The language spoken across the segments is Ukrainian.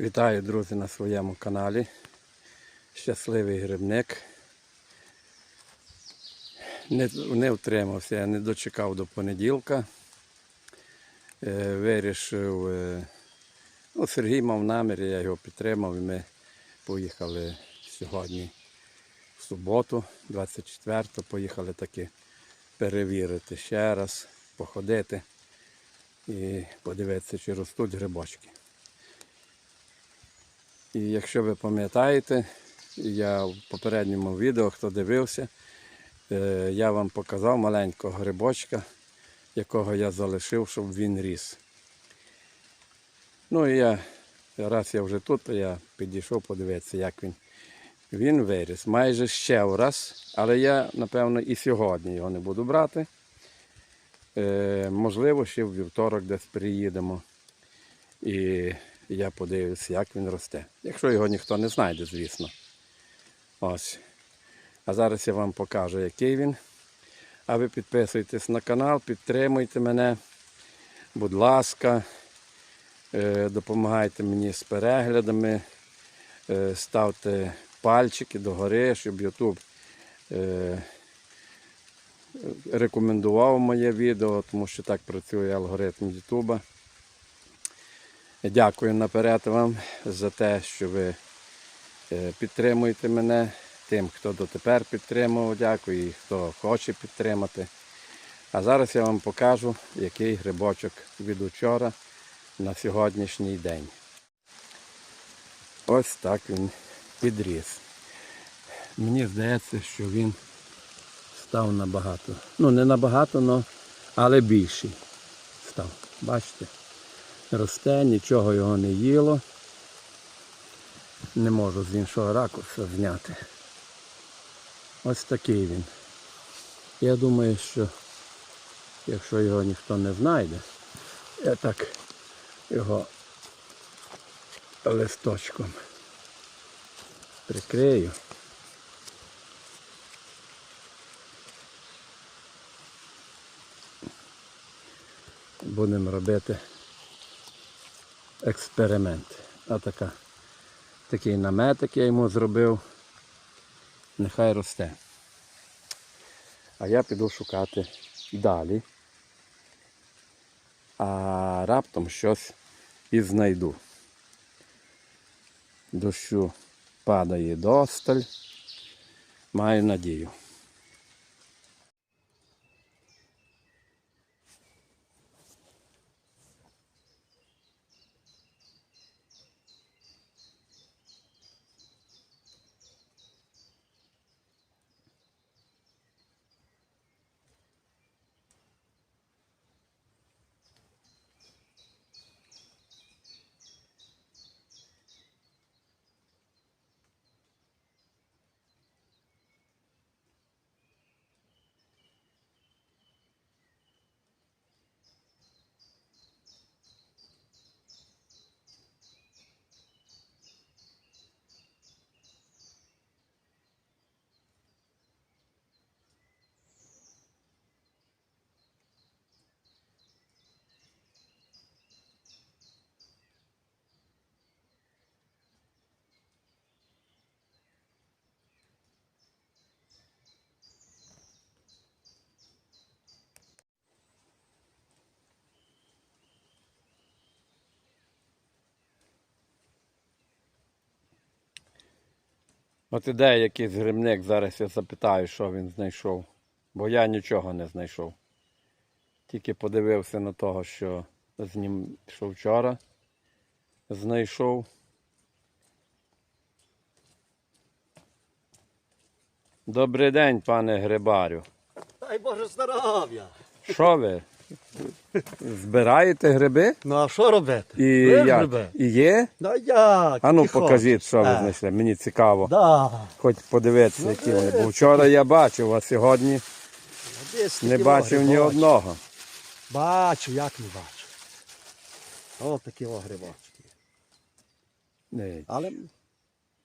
Вітаю, друзі, на своєму каналі. Щасливий грибник. Не, не втримався, я не дочекав до понеділка. Е, вирішив, е, ну, Сергій мав намір, я його підтримав і ми поїхали сьогодні в суботу, 24-го, поїхали таки перевірити ще раз, походити і подивитися, чи ростуть грибочки. І якщо ви пам'ятаєте, я в попередньому відео, хто дивився, е, я вам показав маленького грибочка, якого я залишив, щоб він ріс. Ну і я, раз я вже тут, то я підійшов подивитися, як він, він виріс. Майже ще раз, але я, напевно, і сьогодні його не буду брати. Е, можливо, ще в вівторок десь приїдемо. І я подивлюся, як він росте. Якщо його ніхто не знайде, звісно. Ось. А зараз я вам покажу, який він. А ви підписуйтесь на канал, підтримуйте мене. Будь ласка, Е, допомагайте мені з переглядами, Е, ставте пальчики догори, щоб YouTube е, рекомендував моє відео, тому що так працює алгоритм YouTube. Дякую наперед вам за те, що ви е, підтримуєте мене. Тим, хто дотепер підтримував, дякую і хто хоче підтримати. А зараз я вам покажу, який грибочок від учора на сьогоднішній день. Ось так він підріс. Мені здається, що він став набагато. Ну, не набагато, але більший став. Бачите? Росте, нічого його не їло. Не можу з іншого ракурсу зняти. Ось такий він. Я думаю, що якщо його ніхто не знайде, я так його листочком прикрию. Будемо робити експеримент. А така, такий наметик я йому зробив. Нехай росте. А я піду шукати далі. А раптом щось і знайду. Дощу падає досталь. Маю надію. От іде якийсь грибник, зараз я запитаю, що він знайшов. Бо я нічого не знайшов. Тільки подивився на того, що з ним що вчора знайшов. Добрий день, пане грибарю. Дай Боже здоров'я. Що ви? Збираєте гриби? Ну а що робити? І, Ви як? гриби. І є? Ну як? А ну покажіть, що ви Е, знайшли. Мені цікаво. Да. Хоч подивитися, які вони. Бо вчора я бачив, а сьогодні Десь не бачив ні одного. Бачу, як не бачу. Ось такі о грибочки. Не, Але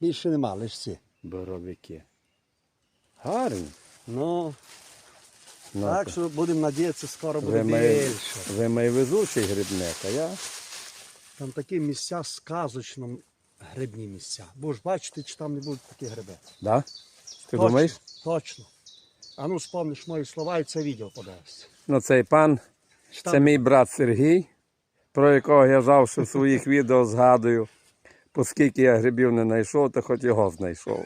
більше нема, лише ці. боровики. Гарні. Ну, Ну, так що будемо надіятися, скоро буде більше. ви майвезучий грибник, а я Там такі місця сказочно грибні місця. Будеш бачити, чи там не будуть такі гриби. Да? Ти точно, думаєш? Точно. А ну спомниш мої слова і це відео подасться. Ну, цей пан, це там- мій брат Сергій, про якого я завжди в своїх відео згадую. Оскільки я грибів не знайшов, то хоч його знайшов.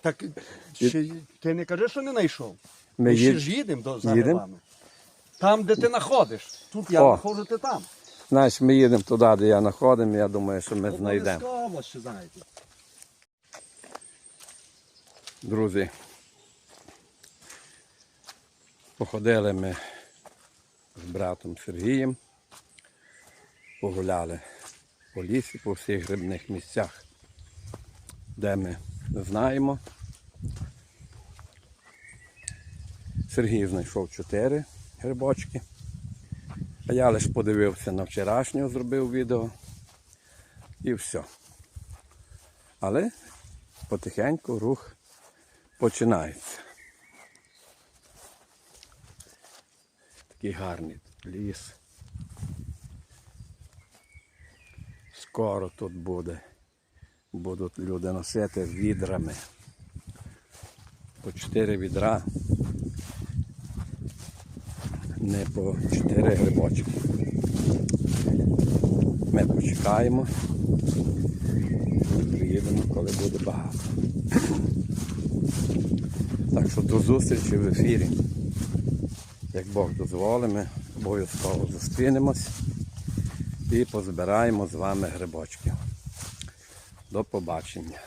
Так ще, ти не кажи, що не знайшов. Ми Ми ще їд- ж їдемо до за їдем? грибами. Там, де ти знаходиш. Тут я О. знаходжу, ти там. Значить, ми їдемо туди, де я знаходимо, я думаю, що ми знайдемо. Обов'язково, що знаєте. Друзі, походили ми з братом Сергієм, погуляли по лісі, по всіх грибних місцях, де ми знаємо. Сергій знайшов чотири грибочки, а я лише подивився на вчорашнього, зробив відео і все. Але потихеньку рух починається. Такий гарний ліс. Скоро тут буде. Будуть люди носити відрами. По чотири відра. Не по чотири грибочки. Ми почекаємо. і Приїдемо, коли буде багато. Так що до зустрічі в ефірі. Як Бог дозволить, ми обов'язково зустрінемось і позбираємо з вами грибочки. До побачення.